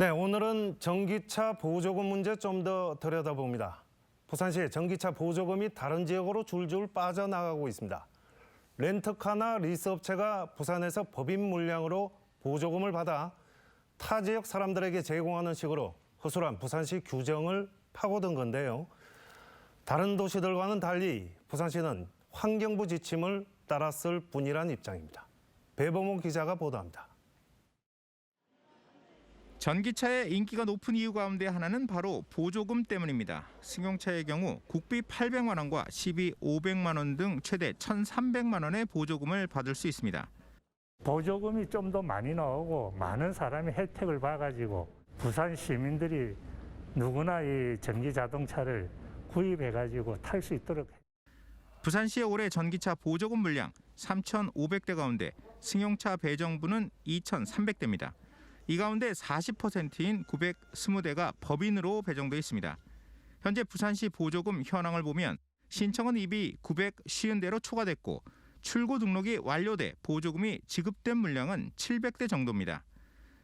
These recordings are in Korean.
네, 오늘은 전기차 보조금 문제 좀 더 들여다봅니다. 부산시 전기차 보조금이 다른 지역으로 줄줄 빠져나가고 있습니다. 렌터카나 리스업체가 부산에서 법인 물량으로 보조금을 받아 타 지역 사람들에게 제공하는 식으로 허술한 부산시 규정을 파고든 건데요. 다른 도시들과는 달리 부산시는 환경부 지침을 따랐을 뿐이란 입장입니다. 배범호 기자가 보도합니다. 전기차의 인기가 높은 이유 가운데 하나는 바로 보조금 때문입니다. 승용차의 경우 국비 800만 원과 시비 500만 원 등 최대 1,300만 원의 보조금을 받을 수 있습니다. 보조금이 좀 더 많이 나오고 많은 사람이 혜택을 봐가지고 부산 시민들이 누구나 이 전기 자동차를 구입해가지고 탈 수 있도록 부산시의 올해 전기차 보조금 물량 3,500대 가운데 승용차 배정부는 2,300대입니다. 이 가운데 40%인 920대가 법인으로 배정돼 있습니다. 현재 부산시 보조금 현황을 보면 신청은 이미 950대로 초과됐고 출고 등록이 완료돼 보조금이 지급된 물량은 700대 정도입니다.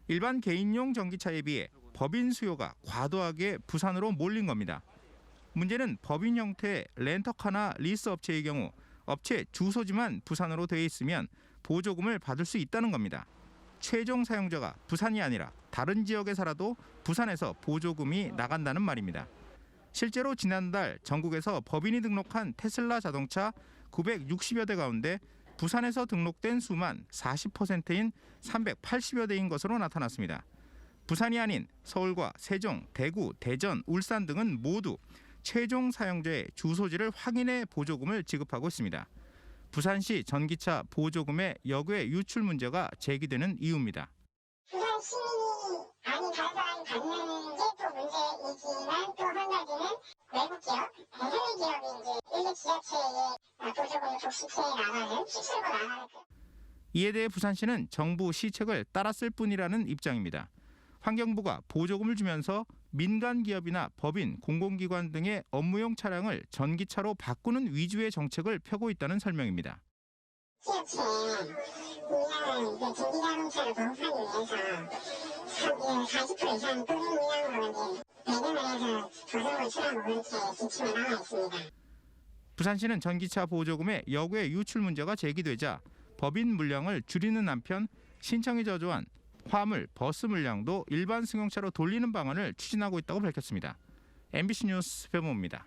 일반 개인용 전기차에 비해 법인 수요가 과도하게 부산으로 몰린 겁니다. 문제는 법인 형태의 렌터카나 리스 업체의 경우 업체 주소지만 부산으로 되어 있으면 보조금을 받을 수 있다는 겁니다. 최종 사용자가 부산이 아니라 다른 지역에 살아도 부산에서 보조금이 나간다는 말입니다. 실제로 지난달 전국에서 법인이 등록한 테슬라 자동차 960여 대 가운데 부산에서 등록된 수만 40%인 380여 대인 것으로 나타났습니다. 부산이 아닌 서울과 세종, 대구, 대전, 울산 등은 모두 최종 사용자의 주소지를 확인해 보조금을 지급하고 있습니다. 부산시 전기차 보조금의 역외 유출 문제가 제기되는 이유입니다. 부산 시민이 아닌 다른 사람이 받는 게또 문제이지만 또 한 가지는 외국 기업, 해외 기업이 이제 일개 지자체에 보조금을 독식해 나가는, 휩쓸고 나가는 그 이에 대해 부산시는 정부 시책을 따랐을 뿐이라는 입장입니다. 환경부가 보조금을 주면서 민간 기업이나 법인, 공공기관 등의 업무용 차량을 전기차로 바꾸는 위주의 정책을 펴고 있다는 설명입니다. 지자체 물량을 이제 전기자동차를 공급하기 위해서 40% 이상 법인 물량으로 이제 배정을 해서 보조금을 주라고 그렇게 지침에 나와 있습니다. 부산시는 전기차 보조금의 역외 유출 문제가 제기되자 법인 물량을 줄이는 한편 신청이 저조한 화물, 버스 물량도 일반 승용차로 돌리는 방안을 추진하고 있다고 밝혔습니다. MBC 뉴스 배모입니다.